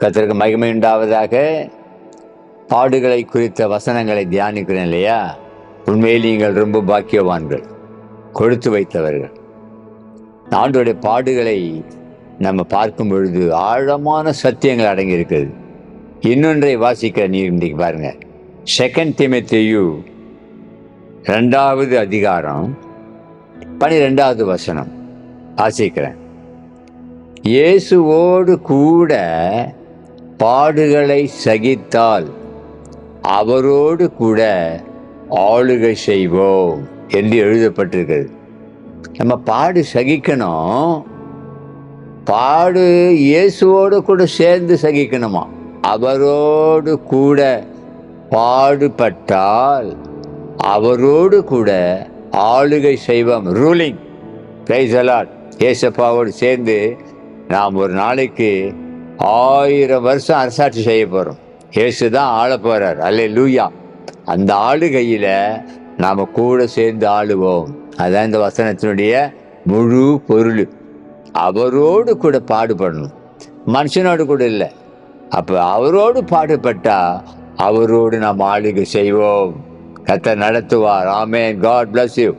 கத்திற்கு மகிமை உண்டாவதாக பாடுகளை குறித்த வசனங்களை தியானிக்கிறேன் இல்லையா? உண்மையில் நீங்கள் ரொம்ப பாக்கியவான்கள் கொடுத்து வைத்தவர்கள். ஆண்டோடைய பாடுகளை நம்ம பார்க்கும் பொழுது ஆழமான சத்தியங்கள் அடங்கியிருக்கிறது. இன்னொன்றை வாசிக்கிற நீ இன்றைக்கு பாருங்க. செகண்ட் திமத்தையு ரெண்டாவது அதிகாரம் பனிரெண்டாவது வசனம் வாசிக்கிறேன். இயேசுவோடு கூட பாடுகளை சகித்தால் அவரோடு கூட ஆளுகை செய்வோம் என்று எழுதப்பட்டிருக்கிறது. நம்ம பாடு சகிக்கணும். பாடு இயேசுவோடு கூட சேர்ந்து சகிக்கணுமா? அவரோடு கூட பாடுபட்டால் அவரோடு கூட ஆளுகை செய்வோம். ரூலிங் பிரைசலாட் ஏசப்பாவோடு சேர்ந்து நாம் ஒரு நாளைக்கு ஆயிரம் வருஷம் அரசாட்சி செய்ய போகிறோம் இயேசு தான் ஆள போகிறார் அல்ல லூயா அந்த ஆளுகையில் நாம் கூட சேர்ந்து ஆளுவோம். அதுதான் இந்த வசனத்தினுடைய முழு பொருள். அவரோடு கூட பாடுபடணும். மனுஷனோடு கூட இல்லை. அப்போ அவரோடு பாடுபட்டா அவரோடு நாம் ஆளுகை செய்வோம். கத்தை நடத்துவார். ஆமேன். God bless you